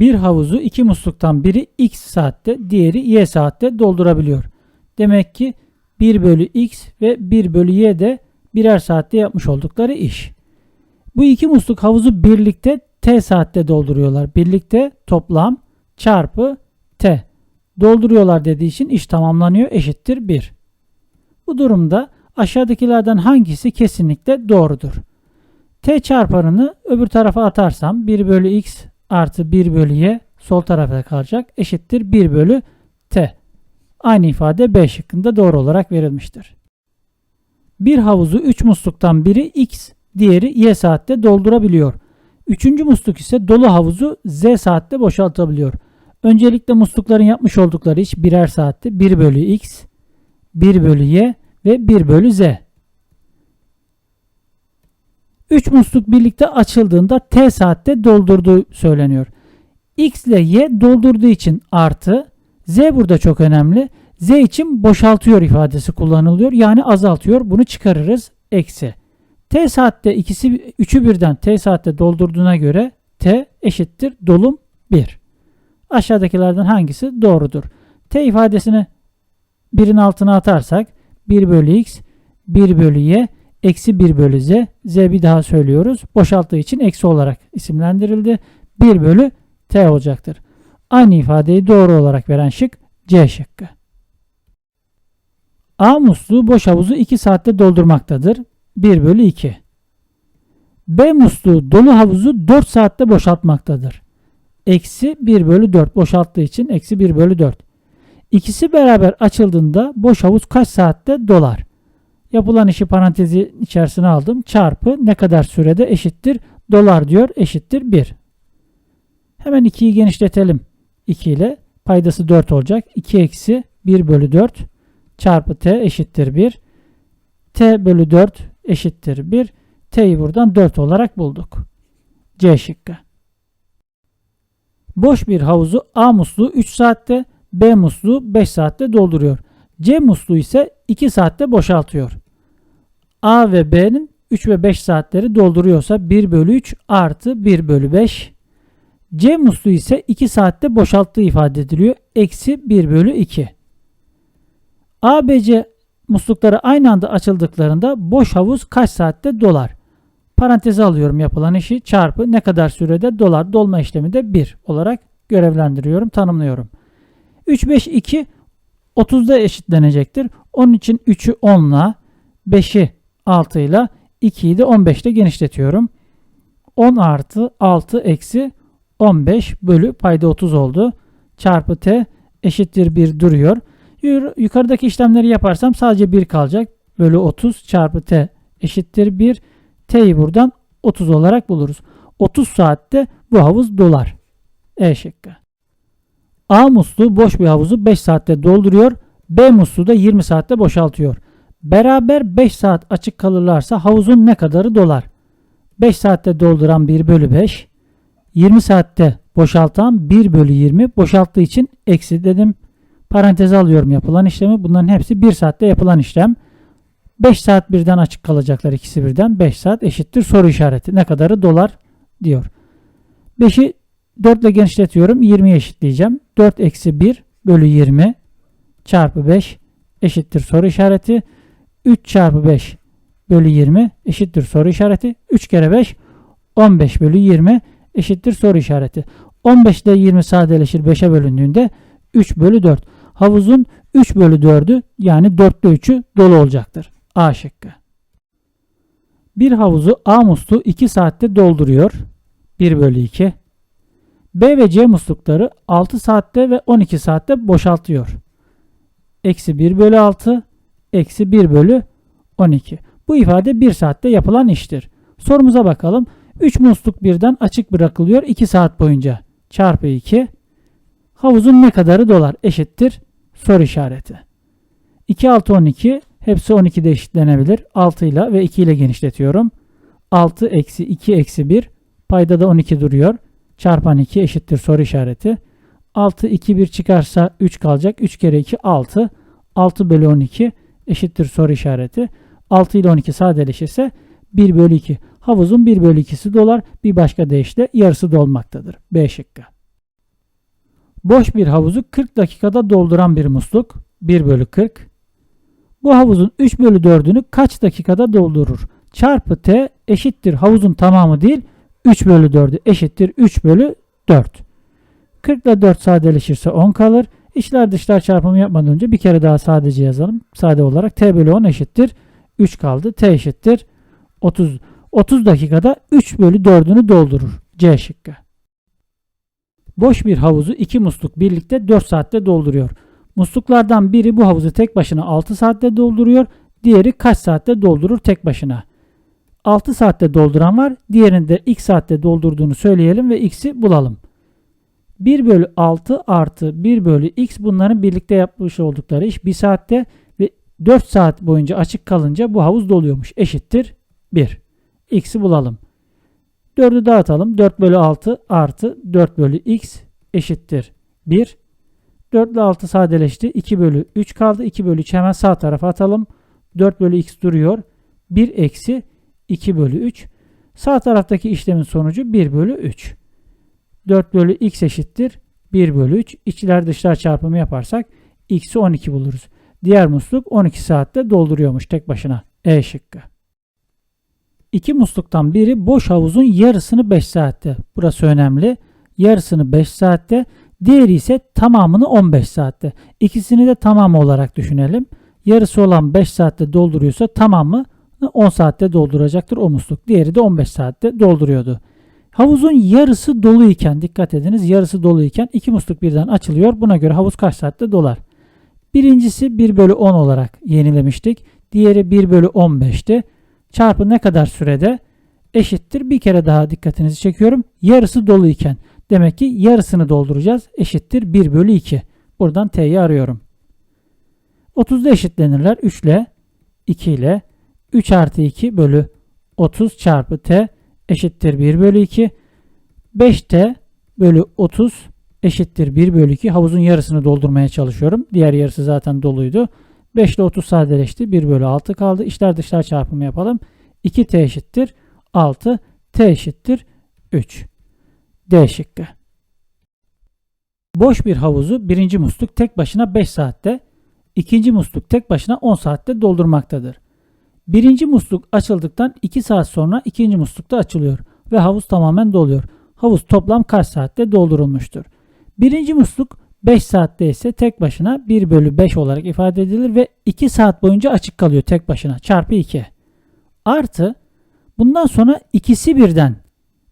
Bir havuzu iki musluktan biri x saatte, diğeri y saatte doldurabiliyor. Demek ki 1 bölü x ve 1 bölü y de birer saatte yapmış oldukları iş. Bu iki musluk havuzu birlikte t saatte dolduruyorlar. Birlikte toplam çarpı t. Dolduruyorlar dediği için iş tamamlanıyor eşittir 1. Bu durumda aşağıdakilerden hangisi kesinlikle doğrudur? T çarpanını öbür tarafa atarsam 1 bölü x artı 1 bölü y sol tarafta kalacak eşittir 1 bölü t. Aynı ifade B şıkkında doğru olarak verilmiştir. Bir havuzu 3 musluktan biri x, diğeri y saatte doldurabiliyor. Üçüncü musluk ise dolu havuzu z saatte boşaltabiliyor. Öncelikle muslukların yapmış oldukları iş birer saatte 1 bölü x, 1 bölü y ve 1 bölü z. 3 musluk birlikte açıldığında t saatte doldurduğu söyleniyor. X ile y doldurduğu için artı, z burada çok önemli. Z için boşaltıyor ifadesi kullanılıyor. Yani azaltıyor. Bunu çıkarırız. Eksi. T saatte ikisi üçü birden T saatte doldurduğuna göre T eşittir dolum 1. Aşağıdakilerden hangisi doğrudur? T ifadesini birin altına atarsak 1 bölü x 1 bölü y eksi 1 bölü z. Z bir daha söylüyoruz. Boşalttığı için eksi olarak isimlendirildi. 1 bölü t olacaktır. Aynı ifadeyi doğru olarak veren şık C şıkkı. A musluğu boş havuzu 2 saatte doldurmaktadır. 1 bölü 2. B musluğu dolu havuzu 4 saatte boşaltmaktadır. Eksi 1 bölü 4 boşalttığı için eksi 1 bölü 4. İkisi beraber açıldığında boş havuz kaç saatte dolar? Yapılan işi parantezi içerisine aldım. Çarpı ne kadar sürede eşittir dolar diyor eşittir 1. Hemen 2'yi genişletelim. 2 ile paydası 4 olacak. 2 eksi 1 bölü 4 çarpı t eşittir 1. t bölü 4 eşittir 1. t'yi buradan 4 olarak bulduk. C şıkkı. Boş bir havuzu A musluğu 3 saatte, B musluğu 5 saatte dolduruyor. C musluğu ise 2 saatte boşaltıyor. A ve B'nin 3 ve 5 saatleri dolduruyorsa 1 bölü 3 artı 1 bölü 5. C musluğu ise 2 saatte boşalttığı ifade ediliyor. Eksi 1 bölü 2. A, B, C muslukları aynı anda açıldıklarında boş havuz kaç saatte dolar? Paranteze alıyorum yapılan işi çarpı ne kadar sürede dolar dolma işlemi de 1 olarak görevlendiriyorum, tanımlıyorum. 3, 5, 2 30'da eşitlenecektir. Onun için 3'ü 10 ile 5'i 6 ile 2'yi de 15 ile genişletiyorum. 10 artı 6 eksi 15 bölü payda 30 oldu. Çarpı t eşittir 1 duruyor. Yukarıdaki işlemleri yaparsam sadece 1 kalacak. Bölü 30 çarpı t eşittir 1. T'yi buradan 30 olarak buluruz. 30 saatte bu havuz dolar. E şıkkı. A musluğu boş bir havuzu 5 saatte dolduruyor. B musluğu da 20 saatte boşaltıyor. Beraber 5 saat açık kalırlarsa havuzun ne kadarı dolar? 5 saatte dolduran 1 bölü 5. 20 saatte boşaltan 1 bölü 20 boşalttığı için eksi dedim. Paranteze alıyorum yapılan işlemi. Bunların hepsi 1 saatte yapılan işlem. 5 saat birden açık kalacaklar ikisi birden. 5 saat eşittir soru işareti. Ne kadarı dolar diyor. 5'i 4 ile genişletiyorum. 20'ye eşitleyeceğim. 4 eksi 1 bölü 20 çarpı 5 eşittir soru işareti. 3 çarpı 5 bölü 20 eşittir soru işareti. 3 kere 5 15 bölü 20 eşittir soru işareti. 15 ile 20 sadeleşir 5'e bölündüğünde 3 bölü 4. Havuzun 3 bölü 4'ü yani 4'te 3'ü dolu olacaktır. A şıkkı. Bir havuzu A musluğu 2 saatte dolduruyor. 1 bölü 2. B ve C muslukları 6 saatte ve 12 saatte boşaltıyor. Eksi 1 bölü 6, eksi 1 bölü 12. Bu ifade 1 saatte yapılan iştir. Sorumuza bakalım. 3 musluk birden açık bırakılıyor 2 saat boyunca. Çarpı 2. Havuzun ne kadarı dolar? Eşittir. Soru işareti. 2, 6, 12. Hepsi 12'de eşitlenebilir. 6 ile ve 2 ile genişletiyorum. 6 eksi 2 eksi 1. Payda da 12 duruyor. Çarpan 2 eşittir soru işareti. 6, 2, 1 çıkarsa 3 kalacak. 3 kere 2, 6. 6 bölü 12 eşittir soru işareti. 6 ile 12 sadeleşirse 1 bölü 2. Havuzun 1 bölü 2'si dolar. Bir başka deyişle yarısı dolmaktadır. B şıkkı. Boş bir havuzu 40 dakikada dolduran bir musluk 1 bölü 40. Bu havuzun 3 bölü 4'ünü kaç dakikada doldurur? Çarpı t eşittir havuzun tamamı değil 3 bölü 4'ü eşittir 3 bölü 4. 40 ile 4 sadeleşirse 10 kalır. İçler dışlar çarpımı yapmadan önce bir kere daha sadece yazalım. Sade olarak t bölü 10 eşittir 3 kaldı. t eşittir 30. 30 dakikada 3 bölü 4'ünü doldurur. C şıkkı. Boş bir havuzu iki musluk birlikte 4 saatte dolduruyor. Musluklardan biri bu havuzu tek başına 6 saatte dolduruyor. Diğeri kaç saatte doldurur tek başına? 6 saatte dolduran var. Diğerini de x saatte doldurduğunu söyleyelim ve x'i bulalım. 1 bölü 6 artı 1 bölü x bunların birlikte yapmış oldukları iş 1 saatte ve 4 saat boyunca açık kalınca bu havuz doluyormuş. Eşittir 1. x'i bulalım. 4'ü dağıtalım. 4 bölü 6 artı 4 bölü x eşittir 1. 4 ile 6 sadeleşti. 2 bölü 3 kaldı. 2 bölü 3 hemen sağ tarafa atalım. 4 bölü x duruyor. 1 eksi 2 bölü 3. Sağ taraftaki işlemin sonucu 1 bölü 3. 4 bölü x eşittir 1 bölü 3. İçler dışlar çarpımı yaparsak x'i 12 buluruz. Diğer musluk 12 saatte dolduruyormuş tek başına. E şıkkı. İki musluktan biri boş havuzun yarısını 5 saatte. Burası önemli. Yarısını 5 saatte. Diğeri ise tamamını 15 saatte. İkisini de tamamı olarak düşünelim. Yarısı olan 5 saatte dolduruyorsa tamamı 10 saatte dolduracaktır o musluk. Diğeri de 15 saatte dolduruyordu. Havuzun yarısı doluyken dikkat ediniz yarısı doluyken iki musluk birden açılıyor. Buna göre havuz kaç saatte dolar? Birincisi 1 bölü 10 olarak yenilemiştik. Diğeri 1 bölü 15'ti. Çarpı ne kadar sürede? Eşittir. Bir kere daha dikkatinizi çekiyorum. Yarısı doluyken. Demek ki yarısını dolduracağız. Eşittir 1 bölü 2. Buradan t'yi arıyorum. 30'da eşitlenirler. 3 ile 2 ile 3 artı 2 bölü 30 çarpı t eşittir 1 bölü 2. 5t bölü 30 eşittir 1 bölü 2. Havuzun yarısını doldurmaya çalışıyorum. Diğer yarısı zaten doluydu. 5 ile 30 sadeleşti. 1 bölü 6 kaldı. İçler dışlar çarpımı yapalım. 2t eşittir 6. t eşittir 3. D şıkkı. Boş bir havuzu birinci musluk tek başına 5 saatte, ikinci musluk tek başına 10 saatte doldurmaktadır. Birinci musluk açıldıktan 2 saat sonra ikinci musluk da açılıyor ve havuz tamamen doluyor. Havuz toplam kaç saatte doldurulmuştur? Birinci musluk 5 saatte ise tek başına 1 bölü 5 olarak ifade edilir ve 2 saat boyunca açık kalıyor tek başına çarpı 2. Artı bundan sonra ikisi birden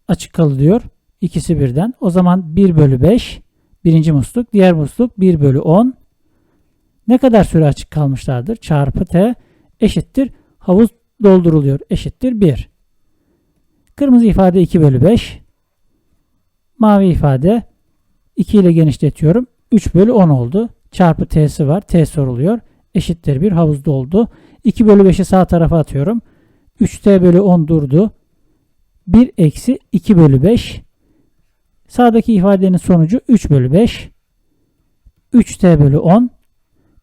açık kalıyor. İkisi birden. O zaman 1 bölü 5 birinci musluk. Diğer musluk 1 bölü 10. Ne kadar süre açık kalmışlardır? Çarpı t eşittir. Havuz dolduruluyor. Eşittir 1. Kırmızı ifade 2 bölü 5. Mavi ifade 2 ile genişletiyorum. 3 bölü 10 oldu. Çarpı t'si var. T soruluyor. Eşittir 1. Havuz doldu. 2 bölü 5'i sağ tarafa atıyorum. 3t bölü 10 durdu. 1 eksi 2 bölü 5. Sağdaki ifadenin sonucu 3 bölü 5. 3t bölü 10.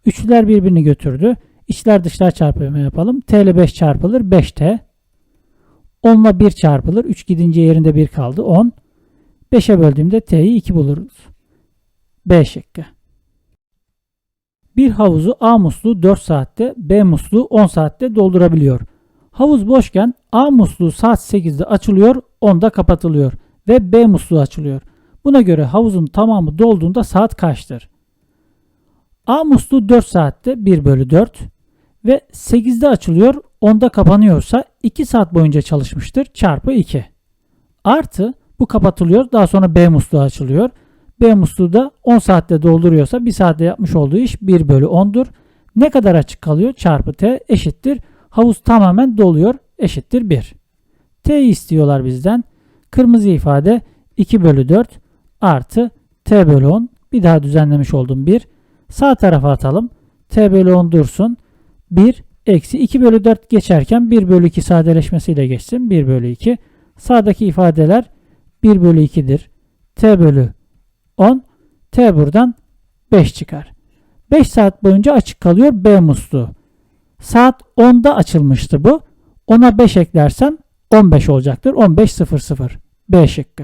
Üçler birbirini götürdü. İçler dışlar çarpımı yapalım. t ile 5 çarpılır 5t. 10 ile 1 çarpılır. 3 gidince yerinde 1 kaldı 10. 5'e böldüğümde t'yi 2 buluruz. B şıkkı. Bir havuzu A musluğu 4 saatte, B musluğu 10 saatte doldurabiliyor. Havuz boşken A musluğu saat 8'de açılıyor, 10'da kapatılıyor ve B musluğu açılıyor. Buna göre havuzun tamamı dolduğunda saat kaçtır? A musluğu 4 saatte 1 bölü 4 ve 8'de açılıyor 10'da kapanıyorsa 2 saat boyunca çalışmıştır çarpı 2. Artı bu kapatılıyor daha sonra B musluğu açılıyor. B musluğu da 10 saatte dolduruyorsa 1 saatte yapmış olduğu iş 1 bölü 10'dur. Ne kadar açık kalıyor? Çarpı T eşittir. Havuz tamamen doluyor eşittir 1. T istiyorlar bizden. Kırmızı ifade 2 bölü 4 artı T bölü 10. Bir daha düzenlemiş oldum 1. Sağ tarafa atalım. T bölü 10 dursun. 1 eksi 2 bölü 4 geçerken 1 bölü 2 sadeleşmesiyle geçsin. 1 bölü 2. Sağdaki ifadeler 1 bölü 2'dir. T bölü 10. T buradan 5 çıkar. 5 saat boyunca açık kalıyor B musluğu. Saat 10'da açılmıştı bu. Ona 5 eklersem 15 olacaktır. 15.00. B şıkkı.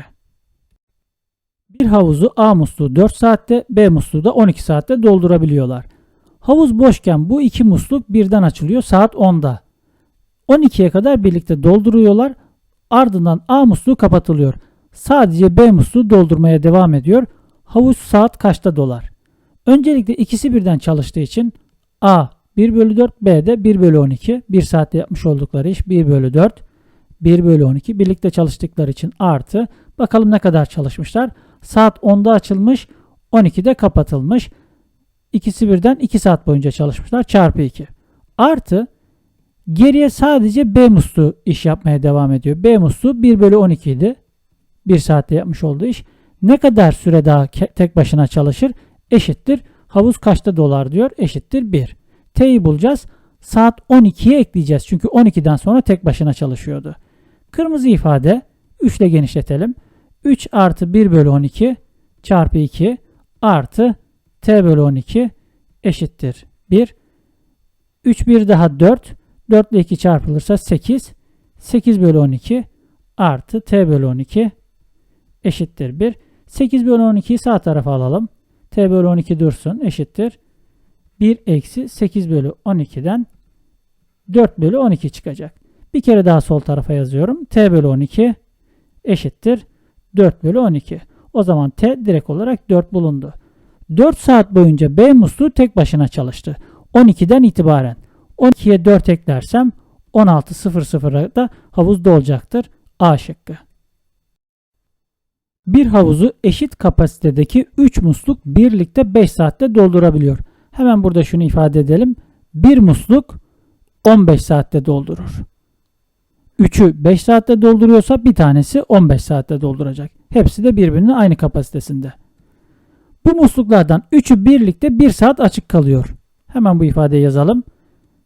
Bir havuzu A musluğu 4 saatte, B musluğu da 12 saatte doldurabiliyorlar. Havuz boşken bu iki musluk birden açılıyor saat 10'da. 12'ye kadar birlikte dolduruyorlar. Ardından A musluğu kapatılıyor. Sadece B musluğu doldurmaya devam ediyor. Havuz saat kaçta dolar? Öncelikle ikisi birden çalıştığı için A 1 bölü 4, B de 1 bölü 12. 1 saatte yapmış oldukları iş 1 bölü 4, 1 bölü 12. Birlikte çalıştıkları için artı. Bakalım ne kadar çalışmışlar. Saat 10'da açılmış, 12'de kapatılmış. İkisi birden 2 saat boyunca çalışmışlar. Çarpı 2. Artı geriye sadece B musluğu iş yapmaya devam ediyor. B musluğu 1 bölü 12 idi. 1 saatte yapmış olduğu iş. Ne kadar süre daha tek başına çalışır? Eşittir. Havuz kaçta dolar diyor? Eşittir 1. T'yi bulacağız. Saat 12'ye ekleyeceğiz. Çünkü 12'den sonra tek başına çalışıyordu. Kırmızı ifade 3 ile genişletelim. 3 artı 1 bölü 12 çarpı 2 artı t bölü 12 eşittir 1. 3 bir daha 4. 4 ile 2 çarpılırsa 8. 8 bölü 12 artı t bölü 12 eşittir 1. 8 bölü 12'yi sağ tarafa alalım. t bölü 12 dursun eşittir. 1 eksi 8 bölü 12'den 4 bölü 12 çıkacak. Bir kere daha sol tarafa yazıyorum. t bölü 12 eşittir 4 bölü 12. O zaman t direkt olarak 4 bulundu. 4 saat boyunca B musluğu tek başına çalıştı. 12'den itibaren 12'ye 4 eklersem 16.00'a da havuz dolacaktır. A şıkkı. Bir havuzu eşit kapasitedeki 3 musluk birlikte 5 saatte doldurabiliyor. Hemen burada şunu ifade edelim. Bir musluk 15 saatte doldurur. 3'ü 5 saatte dolduruyorsa bir tanesi 15 saatte dolduracak. Hepsi de birbirinin aynı kapasitesinde. Bu musluklardan 3'ü birlikte 1 saat açık kalıyor. Hemen bu ifadeyi yazalım.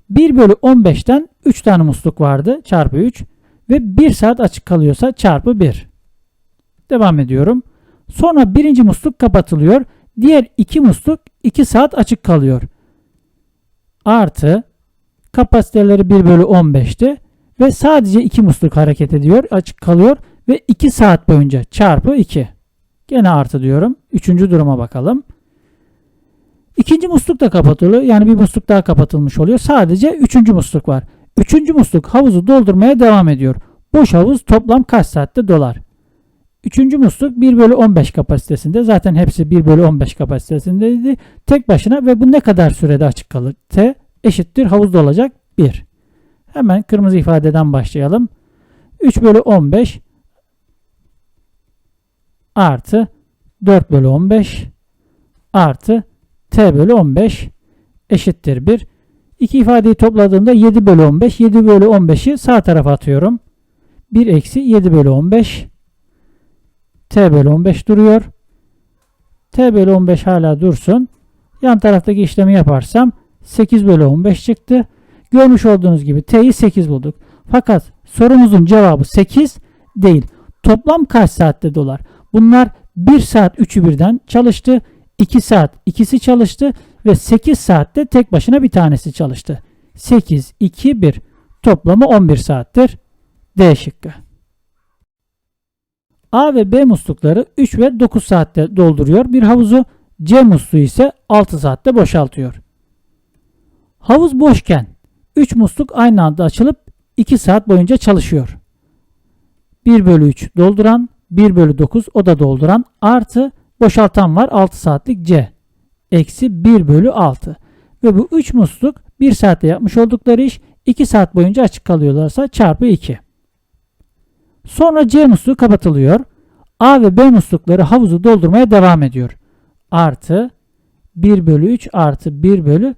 1 bölü 15'ten 3 tane musluk vardı çarpı 3 ve 1 saat açık kalıyorsa çarpı 1. Devam ediyorum. Sonra birinci musluk kapatılıyor. Diğer iki musluk 2 saat açık kalıyor. Artı kapasiteleri 1 bölü 15'ti ve sadece iki musluk hareket ediyor, açık kalıyor ve 2 saat boyunca çarpı 2. Gene artı diyorum. Üçüncü duruma bakalım. İkinci musluk da kapatılıyor. Yani bir musluk daha kapatılmış oluyor. Sadece üçüncü musluk var. Üçüncü musluk havuzu doldurmaya devam ediyor. Boş havuz toplam kaç saatte dolar? Üçüncü musluk 1 bölü 15 kapasitesinde. Zaten hepsi 1 bölü 15 kapasitesindeydi. Tek başına ve bu ne kadar sürede açık kalır? T eşittir havuzda olacak 1. Hemen kırmızı ifadeden başlayalım. 3 bölü 15 artı 4 bölü 15 artı t bölü 15 eşittir 1. İki ifadeyi topladığımda 7 bölü 15. 7 bölü 15'i sağ tarafa atıyorum. 1 eksi 7 bölü 15 t bölü 15 duruyor. t bölü 15 hala dursun. Yan taraftaki işlemi yaparsam 8 bölü 15 çıktı. Görmüş olduğunuz gibi t'yi 8 bulduk. Fakat sorumuzun cevabı 8 değil. Toplam kaç saatte dolar? Bunlar 1 saat 3'ü birden çalıştı. 2 saat ikisi çalıştı ve 8 saatte tek başına bir tanesi çalıştı. 8, 2, 1 toplamı 11 saattir. D şıkkı. A ve B muslukları 3 ve 9 saatte dolduruyor bir havuzu. C musluğu ise 6 saatte boşaltıyor. Havuz boşken 3 musluk aynı anda açılıp 2 saat boyunca çalışıyor. 1 bölü 3 dolduran, 1 bölü 9 o da dolduran artı boşaltan var 6 saatlik C. Eksi 1 bölü 6. Ve bu 3 musluk 1 saatte yapmış oldukları iş 2 saat boyunca açık kalıyorlarsa çarpı 2. Sonra C musluğu kapatılıyor. A ve B muslukları havuzu doldurmaya devam ediyor. Artı 1 bölü 3 artı 1 bölü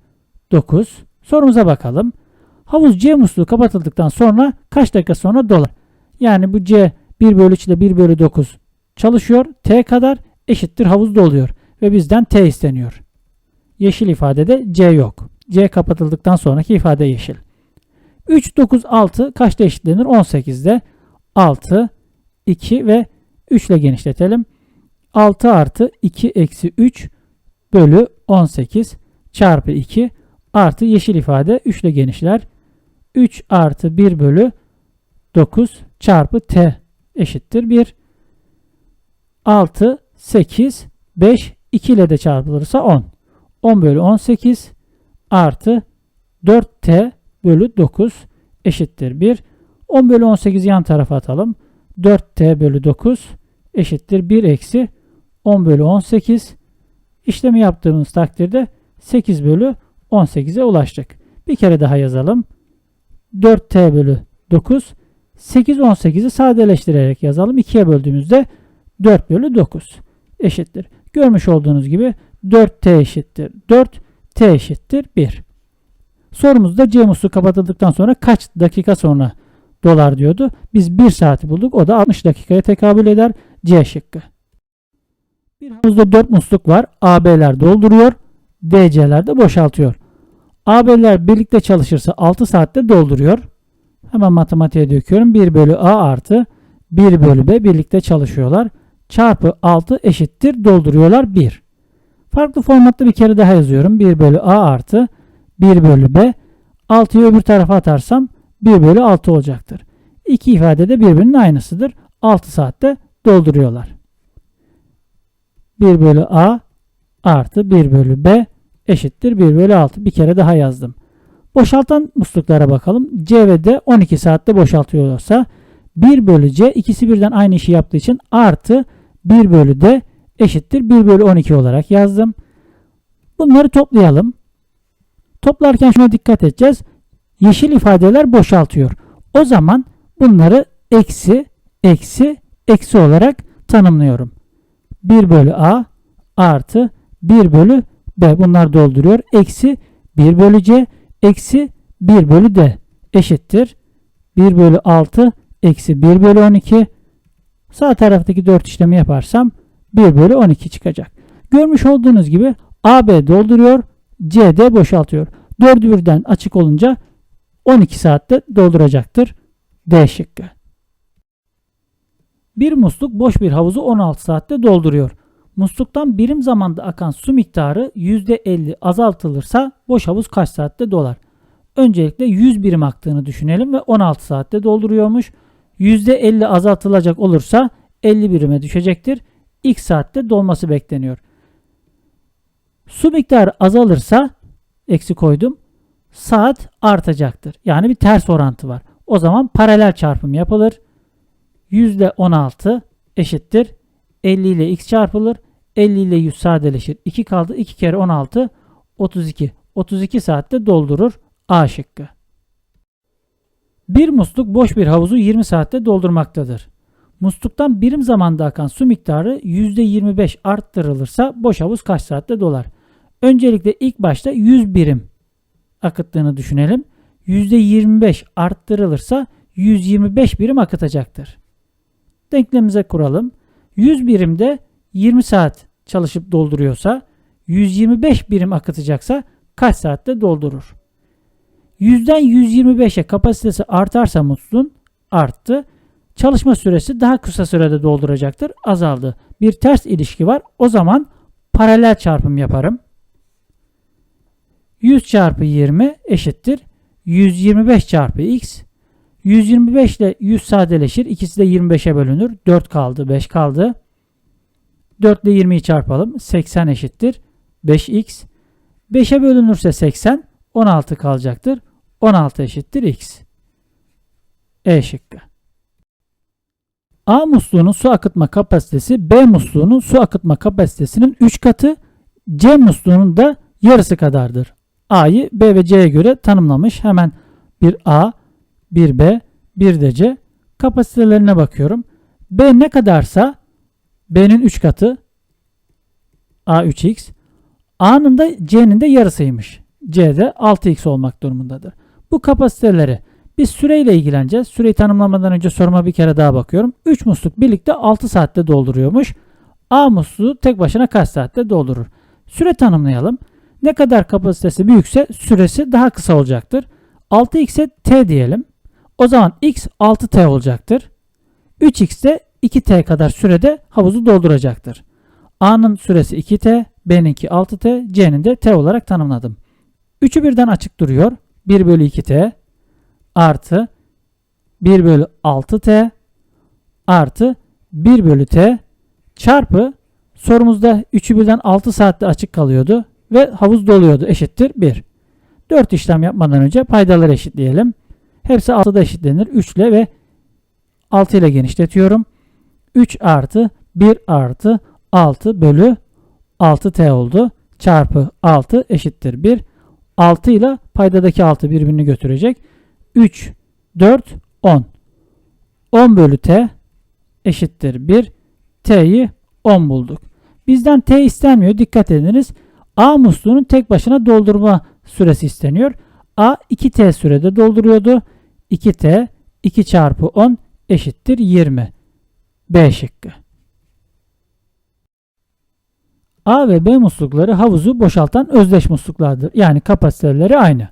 9. Sorumuza bakalım. Havuz C musluğu kapatıldıktan sonra kaç dakika sonra dolar? Yani bu C 1 bölü 3 ile 1 bölü 9 çalışıyor. T kadar eşittir havuz doluyor. Ve bizden T isteniyor. Yeşil ifadede C yok. C kapatıldıktan sonraki ifade yeşil. 3, 9, 6 kaçta eşitlenir? 18'de 6, 2 ve 3 ile genişletelim. 6 artı 2 eksi 3 bölü 18 çarpı 2 artı yeşil ifade 3 ile genişler. 3 artı 1 bölü 9 çarpı t eşittir 1. 6 8, 5, 2 ile de çarpılırsa 10. 10 bölü 18 artı 4t bölü 9 eşittir 1. 10 bölü 18 yan tarafa atalım. 4t bölü 9 eşittir 1 eksi 10 bölü 18. İşlemi yaptığımız takdirde 8 bölü 18'e ulaştık. Bir kere daha yazalım. 4t bölü 9 8 18'i sadeleştirerek yazalım. 2'ye böldüğümüzde 4 bölü 9 eşittir. Görmüş olduğunuz gibi 4t eşittir 4, t eşittir 1. Sorumuzda C musluğu kapatıldıktan sonra kaç dakika sonra dolar diyordu. Biz 1 saati bulduk. O da 60 dakikaya tekabül eder. C şıkkı. Bir havuzda 4 musluk var. AB'ler dolduruyor. DC'ler de boşaltıyor. AB'ler birlikte çalışırsa 6 saatte dolduruyor. Hemen matematiğe döküyorum. 1 bölü A artı 1 bölü B birlikte çalışıyorlar. Çarpı 6 eşittir dolduruyorlar 1. Farklı formatta bir kere daha yazıyorum. 1 bölü A artı 1 bölü B. 6'yı öbür tarafa atarsam 1 bölü 6 olacaktır. İki ifade de birbirinin aynısıdır. 6 saatte dolduruyorlar. 1 bölü A artı 1 bölü B eşittir 1 bölü 6. Bir kere daha yazdım. Boşaltan musluklara bakalım. C ve D 12 saatte boşaltıyorsa 1 bölü C ikisi birden aynı işi yaptığı için artı 1 bölü D eşittir 1 bölü 12 olarak yazdım. Bunları toplayalım. Toplarken şuna dikkat edeceğiz. Yeşil ifadeler boşaltıyor. O zaman bunları eksi, eksi, eksi olarak tanımlıyorum. 1 bölü A artı 1 bölü B. Bunlar dolduruyor. Eksi 1 bölü C eksi 1 bölü D eşittir. 1 bölü 6 eksi 1 bölü 12 sağ taraftaki 4 işlemi yaparsam 1 bölü 12 çıkacak. Görmüş olduğunuz gibi AB dolduruyor. CD boşaltıyor. 4'ü birden açık olunca 12 saatte dolduracaktır. D şıkkı. Bir musluk boş bir havuzu 16 saatte dolduruyor. Musluktan birim zamanda akan su miktarı %50 azaltılırsa boş havuz kaç saatte dolar? Öncelikle 100 birim aktığını düşünelim ve 16 saatte dolduruyormuş. %50 azaltılacak olursa 50 birime düşecektir. X saatte dolması bekleniyor. Su miktarı azalırsa eksi koydum. Saat artacaktır. Yani bir ters orantı var. O zaman paralel çarpım yapılır. %16 eşittir. 50 ile x çarpılır. 50 ile 100 sadeleşir. 2 kaldı. 2 kere 16 32. 32 saatte doldurur. A şıkkı. Bir musluk boş bir havuzu 20 saatte doldurmaktadır. Musluktan birim zamanda akan su miktarı %25 arttırılırsa boş havuz kaç saatte dolar? Öncelikle ilk başta 100 birim akıttığını düşünelim. %25 arttırılırsa 125 birim akıtacaktır. Denklemimize kuralım. 100 birimde 20 saat çalışıp dolduruyorsa 125 birim akıtacaksa kaç saatte doldurur? 100'den 125'e kapasitesi artarsa musluğun arttı. Çalışma süresi daha kısa sürede dolduracaktır. Azaldı. Bir ters ilişki var. O zaman paralel çarpım yaparım. 100 çarpı 20 eşittir. 125 çarpı x. 125 ile 100 sadeleşir. İkisi de 25'e bölünür. 4 kaldı. 5 kaldı. 4 ile 20'yi çarpalım. 80 eşittir. 5x. 5'e bölünürse 80. 16 kalacaktır. 16 eşittir x. E şıkkı. A musluğunun su akıtma kapasitesi B musluğunun su akıtma kapasitesinin 3 katı, C musluğunun da yarısı kadardır. A'yı B ve C'ye göre tanımlamış. Hemen bir A, bir B, bir de C. Kapasitelerine bakıyorum. B ne kadarsa B'nin 3 katı A 3x. A'nın da C'nin de yarısıymış. C de 6x olmak durumundadır. Bu kapasiteleri biz süreyle ilgileneceğiz. Süreyi tanımlamadan önce soruma bir kere daha bakıyorum. 3 musluk birlikte 6 saatte dolduruyormuş. A musluğu tek başına kaç saatte doldurur? Süre tanımlayalım. Ne kadar kapasitesi büyükse süresi daha kısa olacaktır. 6x'e t diyelim. O zaman x 6t olacaktır. 3x de 2t kadar sürede havuzu dolduracaktır. A'nın süresi 2t, B'ninki 6t, C'nin de t olarak tanımladım. 3'ü birden açık duruyor. 1 bölü 2t artı 1 bölü 6t artı 1 bölü t çarpı Sorumuzda 3'ü birden 6 saatte açık kalıyordu ve havuz doluyordu eşittir 1. 4 işlem yapmadan önce paydaları eşitleyelim. Hepsi 6'da eşitlenir. 3 ile ve 6 ile genişletiyorum. 3 artı 1 artı 6 bölü 6t oldu. Çarpı 6 eşittir 1. 6 ile paydadaki 6 birbirini götürecek. 3, 4, 10. 10 bölü t eşittir 1. T'yi 10 bulduk. Bizden t istenmiyor. Dikkat ediniz. A musluğunun tek başına doldurma süresi isteniyor. A 2t sürede dolduruyordu. 2t 2 çarpı 10 eşittir 20. B şıkkı. A ve B muslukları havuzu boşaltan özdeş musluklardır. Yani kapasiteleri aynı.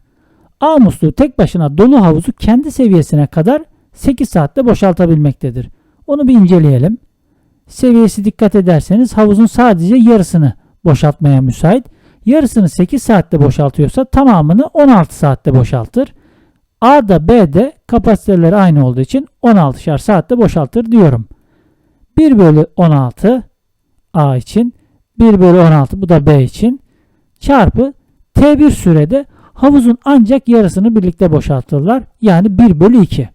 A musluğu tek başına dolu havuzu kendi seviyesine kadar 8 saatte boşaltabilmektedir. Onu bir inceleyelim. Seviyesi dikkat ederseniz havuzun sadece yarısını boşaltmaya müsait. Yarısını 8 saatte boşaltıyorsa tamamını 16 saatte boşaltır. A da B de kapasiteleri aynı olduğu için 16'şar saatte boşaltır diyorum. 1 bölü 16 A için 1 bölü 16 bu da B için çarpı T1 sürede havuzun ancak yarısını birlikte boşaltırlar. Yani 1 bölü 2.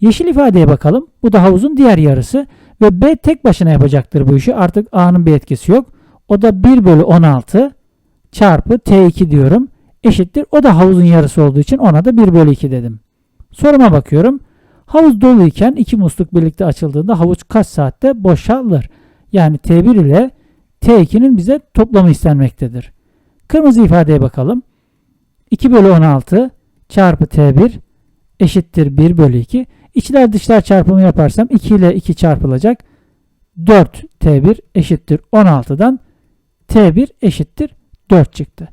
Yeşil ifadeye bakalım. Bu da havuzun diğer yarısı ve B tek başına yapacaktır bu işi. Artık A'nın bir etkisi yok. O da 1 bölü 16 çarpı T2 diyorum. Eşittir. O da havuzun yarısı olduğu için ona da 1 bölü 2 dedim. Soruma bakıyorum. Havuz doluyken iki musluk birlikte açıldığında havuz kaç saatte boşalır? Yani T1 ile T2'nin bize toplamı istenmektedir. Kırmızı ifadeye bakalım. 2 bölü 16 çarpı T1 eşittir 1 bölü 2. İçler dışlar çarpımı yaparsam 2 ile 2 çarpılacak. 4 T1 eşittir 16'dan T1 eşittir 4 çıktı.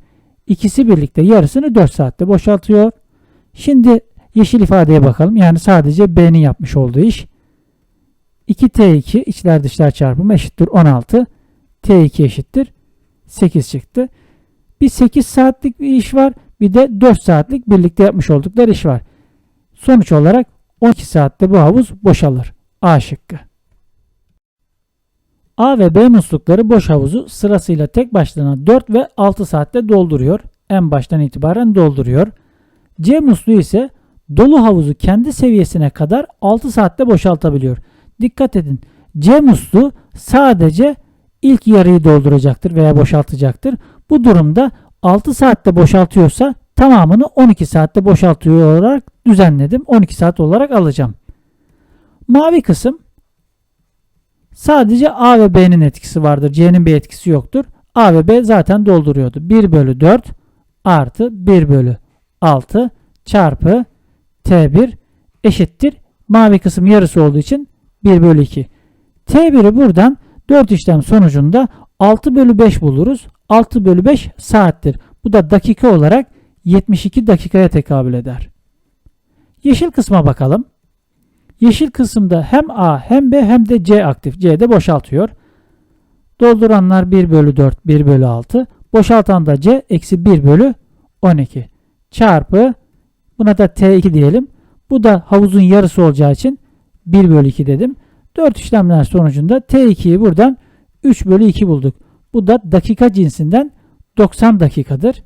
İkisi birlikte yarısını 4 saatte boşaltıyor. Şimdi yeşil ifadeye bakalım. Yani sadece B'nin yapmış olduğu iş. 2T2 içler dışlar çarpımı eşittir 16. T2 eşittir 8 çıktı. Bir 8 saatlik bir iş var. Bir de 4 saatlik birlikte yapmış oldukları iş var. Sonuç olarak 12 saatte bu havuz boşalır. A şıkkı. A ve B muslukları boş havuzu sırasıyla tek başlarına 4 ve 6 saatte dolduruyor. En baştan itibaren dolduruyor. C musluğu ise dolu havuzu kendi seviyesine kadar 6 saatte boşaltabiliyor. Dikkat edin. C musluğu sadece ilk yarıyı dolduracaktır veya boşaltacaktır. Bu durumda 6 saatte boşaltıyorsa tamamını 12 saatte boşaltıyor olarak düzenledim. 12 saat olarak alacağım. Mavi kısım sadece A ve B'nin etkisi vardır. C'nin bir etkisi yoktur. A ve B zaten dolduruyordu. 1 bölü 4 artı 1 bölü 6 çarpı T1 eşittir. Mavi kısım yarısı olduğu için 1 bölü 2. T1'i buradan 4 işlem sonucunda 6 bölü 5 buluruz. 6 bölü 5 saattir. Bu da dakika olarak 72 dakikaya tekabül eder. Yeşil kısma bakalım. Yeşil kısımda hem A hem B hem de C aktif. C de boşaltıyor. Dolduranlar 1 bölü 4, 1 bölü 6. Boşaltan da C eksi 1 bölü 12. Çarpı buna da T2 diyelim. Bu da havuzun yarısı olacağı için 1 bölü 2 dedim. 4 işlemler sonucunda T2'yi buradan 3 bölü 2 bulduk. Bu da dakika cinsinden 90 dakikadır.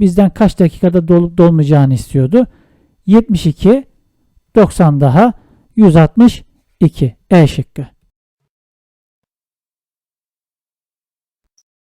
Bizden kaç dakikada dolup dolmayacağını istiyordu. 72, 90 daha 162. E şıkkı.